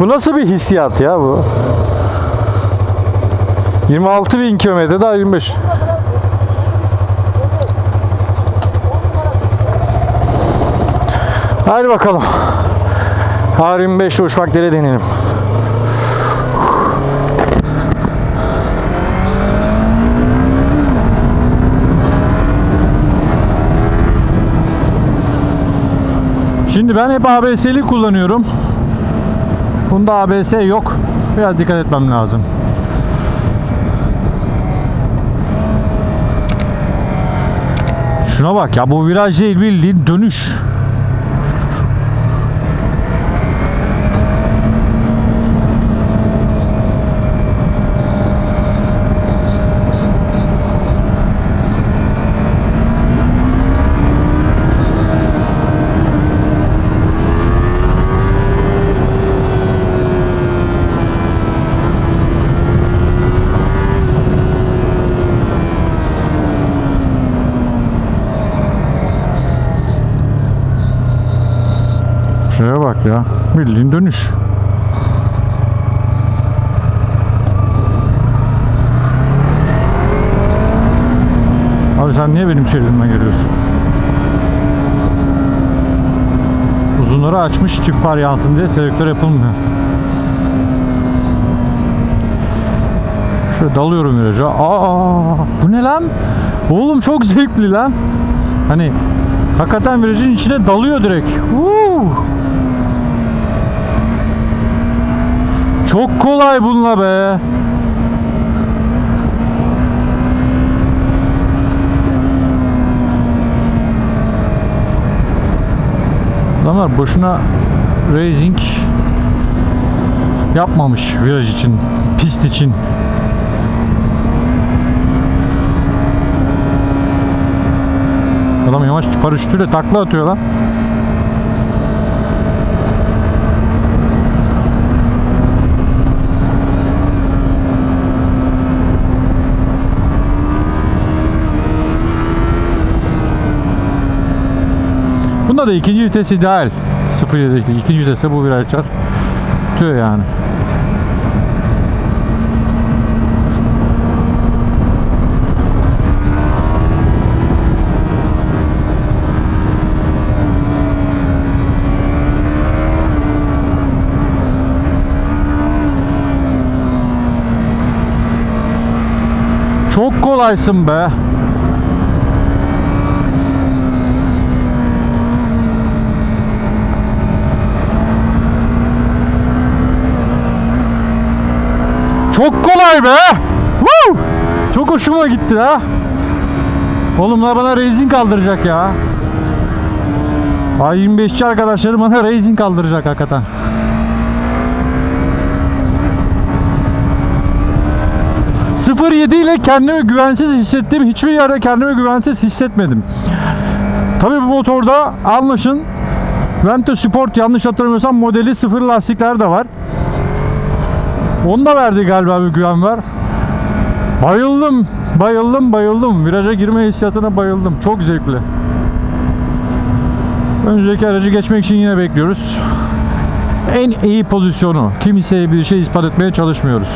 Bu nasıl bir hissiyat ya bu? 26 bin kilometre daha 25. Hadi bakalım. R25 uçmakları deneyelim. Şimdi ben hep ABS'li kullanıyorum. Bunda ABS yok. Biraz dikkat etmem lazım. Şuna bak ya bu viraj değil bildiğin dönüş. Şuraya bak ya. Bildiğin dönüş. Abi sen niye benim şeridimden geliyorsun? Uzunları açmış çift far yansın diye selektör yapılmıyor. Şöyle dalıyorum viraja. Aa, bu ne lan? Oğlum çok zevkli lan. Hani hakikaten virajın içine dalıyor direkt. Woo! Çok kolay bununla be. Adamlar boşuna racing yapmamış viraj için, pist için. Adam yavaş paraşütüyle takla atıyor lan. Da ikinci vites ideal. 0.7'deki ikinci vitese bu viraj açar. Tüyo yani. Çok kolaysın be. Çok kolay be. Woo! Çok hoşuma gitti ha. Oğlum bana racing kaldıracak ya. A25'ci arkadaşlarım bana racing kaldıracak hakikaten. ...0.7 ile kendimi güvensiz hissettim. Hiçbir yerde kendimi güvensiz hissetmedim. Tabii bu motorda anlaşın Vento Sport yanlış hatırlamıyorsam modeli sıfır lastikler de var. Onda verdi galiba bir güven var. Bayıldım, bayıldım, bayıldım. Viraja girme hissiyatına bayıldım. Çok zevkli. Önceki aracı geçmek için yine bekliyoruz. En iyi pozisyonu. Kimseye bir şey ispat etmeye çalışmıyoruz.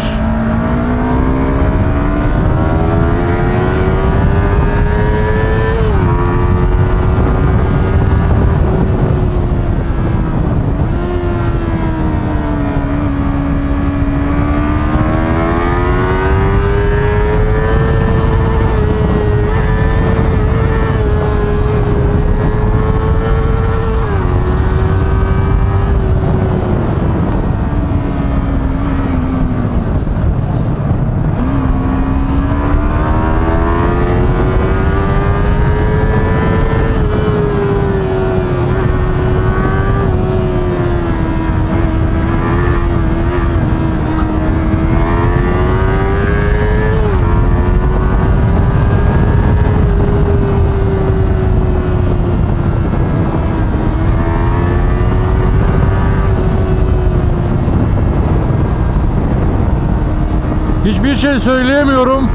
Hiçbir şey söyleyemiyorum.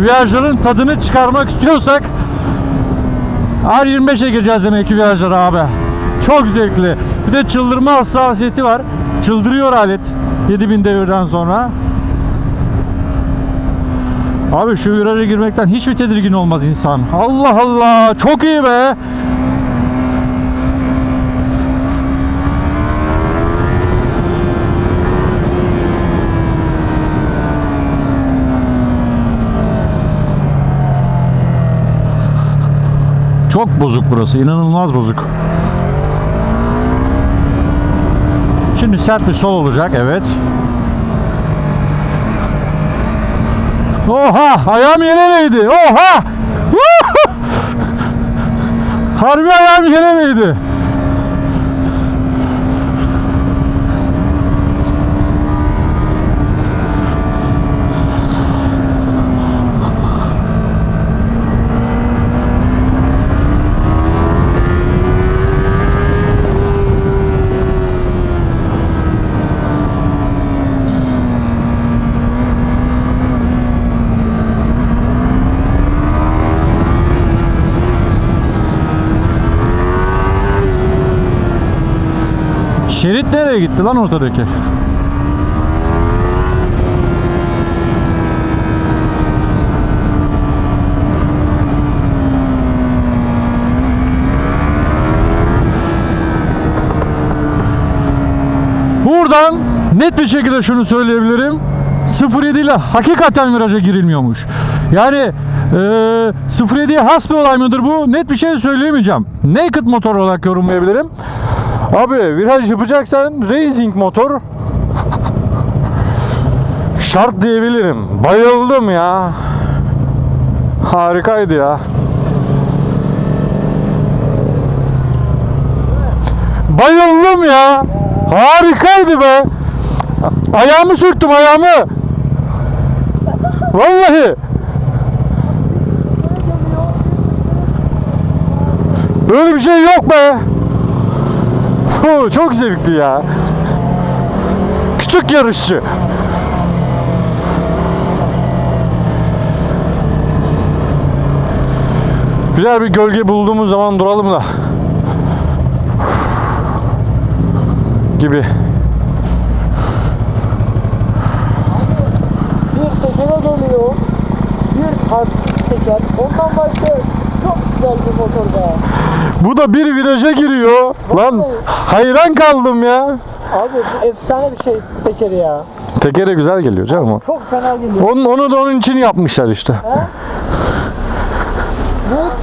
Virajların tadını çıkarmak istiyorsak R25'e gireceğiz demek ki virajlara abi. Çok zevkli. Bir de çıldırma hassasiyeti var. Çıldırıyor alet 7000 devirden sonra. Abi şu viraja girmekten hiç mi tedirgin olmadı insan? Allah Allah çok iyi be. Çok bozuk burası. inanılmaz bozuk. Şimdi sert bir sol olacak. Evet. Oha! Ayağım yere değdi. Oha! Harbi ayağım yere değdi. Şerit nereye gitti lan ortadaki? Buradan net bir şekilde şunu söyleyebilirim. 07 ile hakikaten viraja girilmiyormuş. Yani e, 07'ye has bir olay mıdır bu? Net bir şey söyleyemeyeceğim. Naked motor olarak yorumlayabilirim. Abi viraj yapacaksan racing motor şart diyebilirim. Bayıldım ya. Harikaydı ya. Bayıldım ya. Harikaydı be. Ayağımı sürttüm ayağımı. Vallahi. Böyle bir şey yok be. Oo, çok zevkli ya. Küçük yarışçı. Güzel bir gölge bulduğumuz zaman duralım da. Gibi. Bir tekere dönüyor. Bir kart teker. Ondan başka çok güzel bir motor be. Bu da bir viraja giriyor. Lan hayran kaldım ya. Abi bu efsane bir şey tekeri ya. Tekere güzel geliyor canım o. Çok fena geliyor. Onun, onu da onun için yapmışlar işte.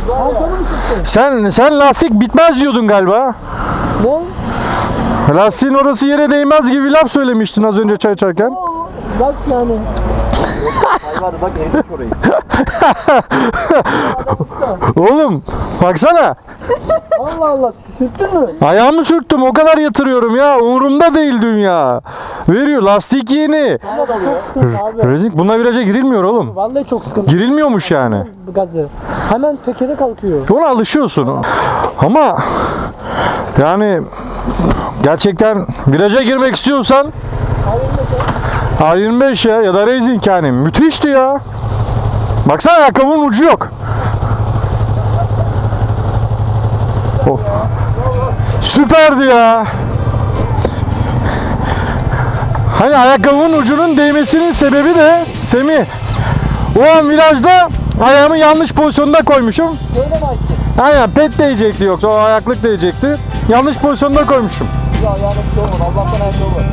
Bu sıktın? Sen sen lastik bitmez diyordun galiba. Ne? Lastiğin orası yere değmez gibi laf söylemiştin az önce çay içerken. Bak yani. Hayvan bak eridik orayı. Oğlum baksana. Allah Allah sürttün mü? Ayağımı sürttüm o kadar yatırıyorum ya. Umurumda değil dünya. Veriyor lastik yeni. Çok sıkıntı abi. Rezil buna viraja girilmiyor oğlum. Vallahi çok sıkıntı. Girilmiyormuş yani. Gazı. Hemen tekere kalkıyor. Ona alışıyorsun. Ama yani gerçekten viraja girmek istiyorsan A25 ya ya da Racing yani müthişti ya. Baksana ayakkabının ucu yok. Oh. Süperdi ya. Hani ayakkabının ucunun değmesinin sebebi de Semih. O an virajda ayağımı yanlış pozisyonda koymuşum. Aynen pet değecekti yoksa o ayaklık değecekti. Yanlış pozisyonda koymuşum. Ya yani olmadı. Allah'tan her şey olmadı.